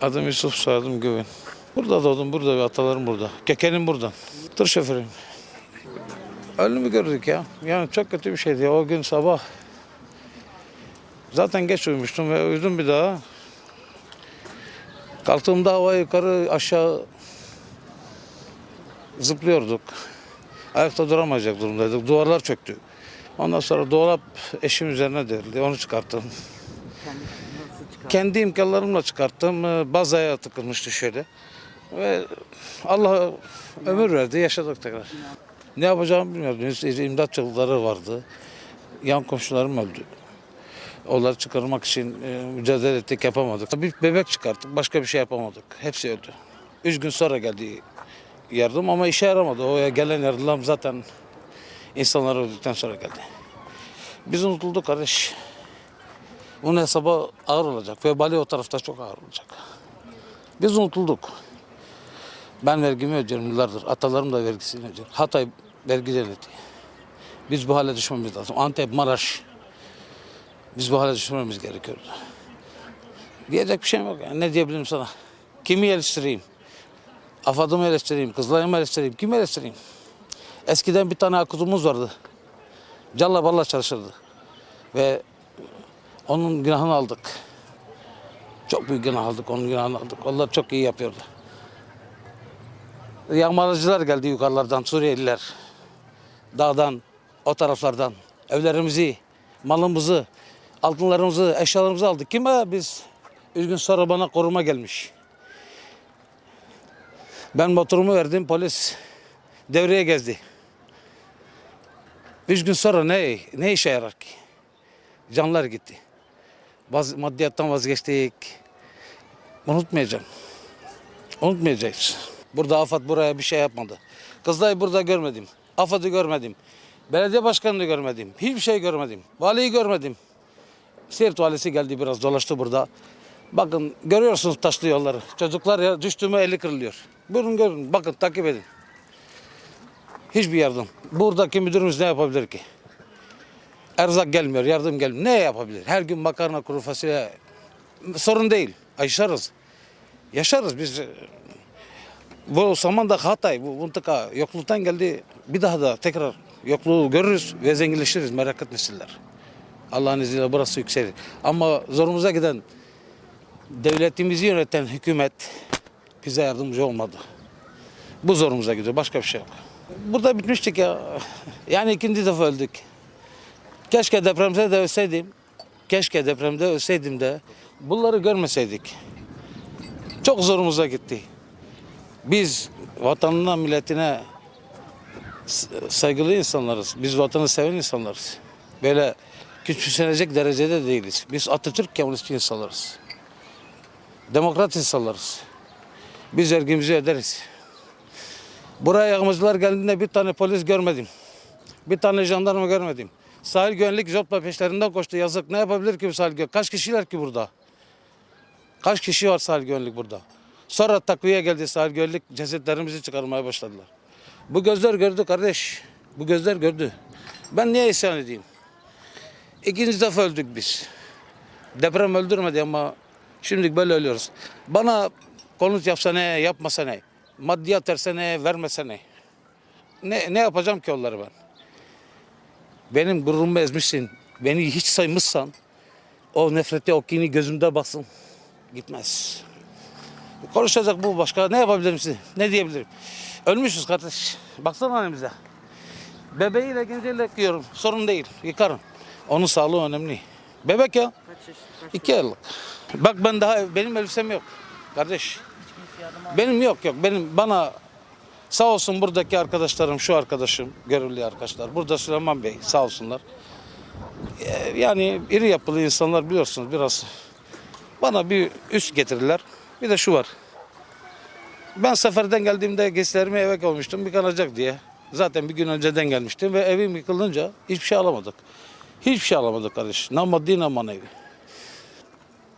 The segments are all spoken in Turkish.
Adım Yusuf, soyadım Güven. Burada doğdum, burada atalarım burada. Kekenim buradan. Tır şoförüyüm. Ölümü gördük ya. Yani çok kötü bir şeydi. O gün sabah zaten geç uyumuştum ve uyudum bir daha. Kalktığımda hava yukarı aşağı zıplıyorduk. Ayakta duramayacak durumdaydık. Duvarlar çöktü. Ondan sonra dolap eşim üzerine devrildi. Onu çıkarttım. Kendi imkanlarımla çıkarttım. Ee, Bazaya tıkılmıştı şöyle. Ve Allah ömür verdi. Yaşadık tekrar. Ne yapacağımı bilmiyordum. İmdat çığlıkları vardı. Yan komşularım öldü. Onları çıkarmak için e, mücadele ettik, yapamadık. Bir bebek çıkarttık, başka bir şey yapamadık. Hepsi öldü. Üç gün sonra geldi yardım ama işe yaramadı. O gelen yardım zaten insanlar öldükten sonra geldi. Biz unutulduk kardeş. Bunun hesabı ağır olacak. Vebali o tarafta çok ağır olacak. Biz unutulduk. Ben vergimi ödüyorum yıllardır. Atalarım da vergisini ödüyor. Hatay vergi devleti. Biz bu hale düşmemiz lazım. Antep, Maraş. Biz bu hale düşmemiz gerekiyordu. Diyecek bir şeyim yok. Yani. Ne diyebilirim sana? Kimi eleştireyim? Afadımı eleştireyim, kızlarımı eleştireyim, kimi eleştireyim? Eskiden bir tane akudumuz vardı. Calla balla çalışırdı. Ve onun günahını aldık. Çok büyük günah aldık, onun günahını aldık. Onlar çok iyi yapıyordu. Yağmalacılar geldi yukarılardan, Suriyeliler. Dağdan, o taraflardan. Evlerimizi, malımızı, altınlarımızı, eşyalarımızı aldık. Kime? Biz. Üç gün sonra bana koruma gelmiş. Ben motorumu verdim, polis devreye gezdi. Üç gün sonra ne, ne işe yarar ki? Canlar gitti. Vaz, maddiyattan vazgeçtik. Unutmayacağım. Unutmayacağız. Burada AFAD buraya bir şey yapmadı. Kızılay'ı burada görmedim. AFAD'ı görmedim. Belediye başkanını görmedim. Hiçbir şey görmedim. Valiyi görmedim. Siirt valisi geldi biraz dolaştı burada. Bakın görüyorsunuz taşlı yolları. Çocuklar ya düştü mü eli kırılıyor. Buyurun görün. Bakın takip edin. Hiçbir yardım. Buradaki müdürümüz ne yapabilir ki? Erzak gelmiyor, yardım gelmiyor. Ne yapabilir? Her gün makarna, kuru fasulye sorun değil. Yaşarız. Yaşarız biz. Bu zamanda Hatay, bu mıntıka yokluktan geldi. Bir daha da tekrar yokluğu görürüz ve zenginleşiriz. Merak etmesinler. Allah'ın izniyle burası yükselir. Ama zorumuza giden devletimizi yöneten hükümet bize yardımcı olmadı. Bu zorumuza gidiyor. Başka bir şey yok. Burada bitmiştik ya. Yani ikinci defa öldük. Keşke depremde de ölseydim. Keşke depremde ölseydim de bunları görmeseydik. Çok zorumuza gitti. Biz vatanına, milletine saygılı insanlarız. Biz vatanı seven insanlarız. Böyle küçümsenecek derecede değiliz. Biz Atatürk Kemalist insanlarız. Demokrat insanlarız. Biz vergimizi öderiz. Buraya yağmacılar geldiğinde bir tane polis görmedim. Bir tane jandarma görmedim. Sahil güvenlik jopla peşlerinden koştu. Yazık ne yapabilir ki bu sahil güvenlik? Kaç kişiler ki burada? Kaç kişi var sahil güvenlik burada? Sonra takviye geldi sahil güvenlik cesetlerimizi çıkarmaya başladılar. Bu gözler gördü kardeş. Bu gözler gördü. Ben niye isyan edeyim? İkinci defa öldük biz. Deprem öldürmedi ama şimdi böyle ölüyoruz. Bana konut yapsa ne, yapmasa ne? Maddiyat verse ne, vermese ne? Ne, ne yapacağım ki onları ben? Benim gururumu ezmişsin, beni hiç saymışsan o nefreti, o kini gözümde baksın. Gitmez. Konuşacak bu başka. Ne yapabilirim size? Ne diyebilirim? Ölmüşüz kardeş. Baksana annemize. Bebeğiyle genciyle yıkıyorum. Sorun değil. Yıkarım. Onun sağlığı önemli. Bebek ya. Kaç yaş, kaç iki aylık. Bak ben daha benim elbisem yok. Kardeş. Benim yok yok. Benim bana sağ olsun buradaki arkadaşlarım, şu arkadaşım, görevli arkadaşlar. Burada Süleyman Bey sağ olsunlar. Ee, Yani iri yapılı insanlar biliyorsunuz biraz bana bir üst getirdiler. Bir de şu var. Ben seferden geldiğimde giysilerimi eve koymuştum yıkanacak diye. Zaten bir gün önceden gelmiştim ve evim yıkılınca hiçbir şey alamadık. Hiçbir şey alamadık kardeş. Ne maddi ne manevi.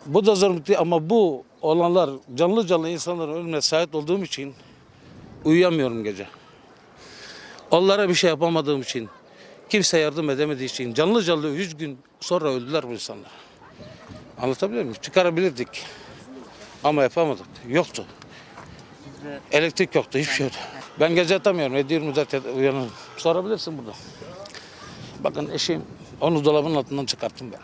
Bu da zor ama bu olanlar canlı canlı insanların ölümüne şahit olduğum için uyuyamıyorum gece. Onlara bir şey yapamadığım için, kimse yardım edemediği için canlı canlı 100 gün sonra öldüler bu insanlar. Anlatabiliyor muyum? Çıkarabilirdik. Ama yapamadık. Yoktu. Elektrik yoktu, hiçbir şey yoktu. Ben gece yatamıyorum. 7-24 uyanırım. Sorabilirsin burada. Bakın eşim, onu dolabın altından çıkarttım ben.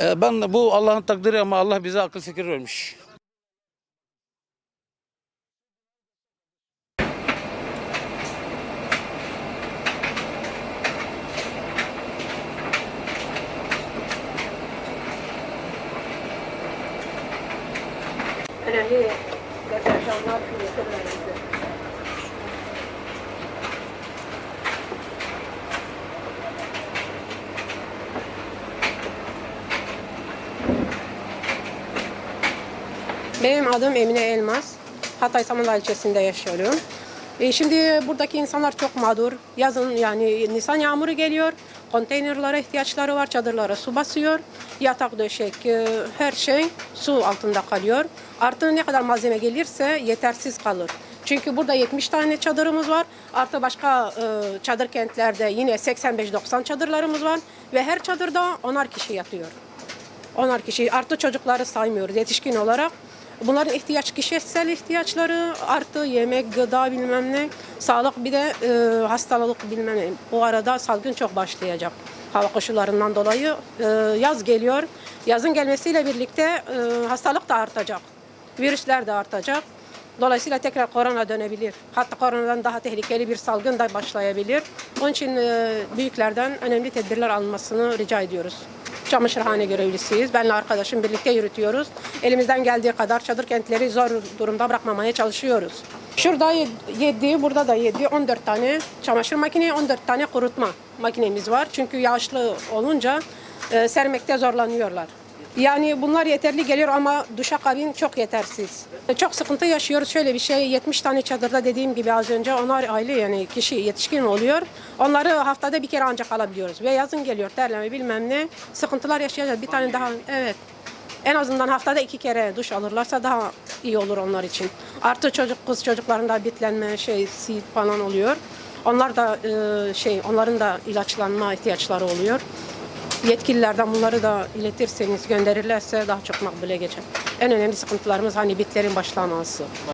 Ee, ben bu Allah'ın takdiri ama Allah bize akıl fikir vermiş. Benim adım Emine Elmas. Hatay Samandağ ilçesinde yaşıyorum. E, şimdi buradaki insanlar çok mağdur. Yazın yani Nisan yağmuru geliyor. Konteynerlara ihtiyaçları var. Çadırlara su basıyor. Yatak döşek e, her şey su altında kalıyor. Artı ne kadar malzeme gelirse yetersiz kalır. Çünkü burada 70 tane çadırımız var. Artı başka e, çadır kentlerde yine 85-90 çadırlarımız var. Ve her çadırda onar kişi yatıyor. Onar kişi artı çocukları saymıyoruz yetişkin olarak. Bunların ihtiyaç kişisel ihtiyaçları artı yemek, gıda bilmem ne, sağlık bir de e, hastalık bilmem ne. Bu arada salgın çok başlayacak hava koşullarından dolayı. E, yaz geliyor. Yazın gelmesiyle birlikte e, hastalık da artacak. Virüsler de artacak. Dolayısıyla tekrar korona dönebilir. Hatta koronadan daha tehlikeli bir salgın da başlayabilir. Onun için e, büyüklerden önemli tedbirler alınmasını rica ediyoruz. Çamaşırhane görevlisiyiz. Benle arkadaşım birlikte yürütüyoruz. Elimizden geldiği kadar çadır kentleri zor durumda bırakmamaya çalışıyoruz. Şurada 7, burada da 7, 14 tane çamaşır makine, 14 tane kurutma makinemiz var. Çünkü yağışlı olunca e, sermekte zorlanıyorlar. Yani bunlar yeterli geliyor ama duşakabin çok yetersiz. Çok sıkıntı yaşıyoruz. Şöyle bir şey 70 tane çadırda dediğim gibi az önce onlar aile yani kişi yetişkin oluyor. Onları haftada bir kere ancak alabiliyoruz. Ve yazın geliyor terleme bilmem ne. Sıkıntılar yaşayacağız. Bir tane daha evet. En azından haftada iki kere duş alırlarsa daha iyi olur onlar için. Artı çocuk kız çocuklarında bitlenme şey falan oluyor. Onlar da e, şey onların da ilaçlanma ihtiyaçları oluyor yetkililerden bunları da iletirseniz gönderirlerse daha çok makbule geçer. En önemli sıkıntılarımız hani bitlerin başlaması.